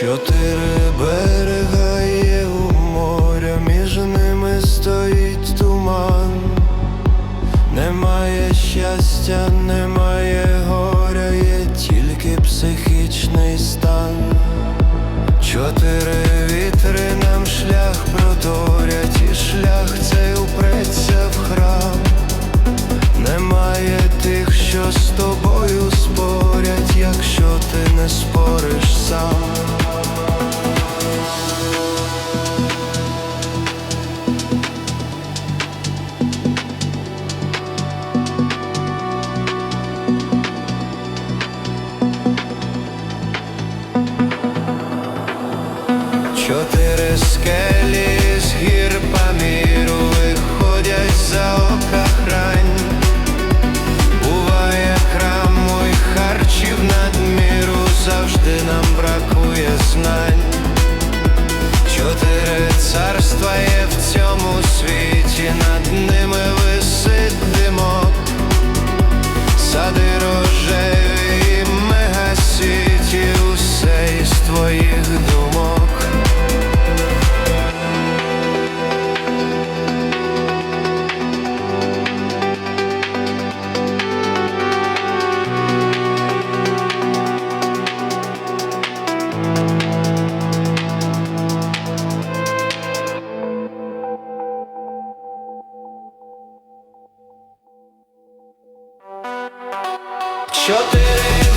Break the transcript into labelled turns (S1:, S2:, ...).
S1: Чотири берега є у моря, між ними стоїть туман, немає щастя, немає. Чотири скелі з гір Паміру виходять за ока хрань, буває храму і харчів надміру, завжди нам бракує знань. Чотири царства є в цьому світі, над ними висить. чотири.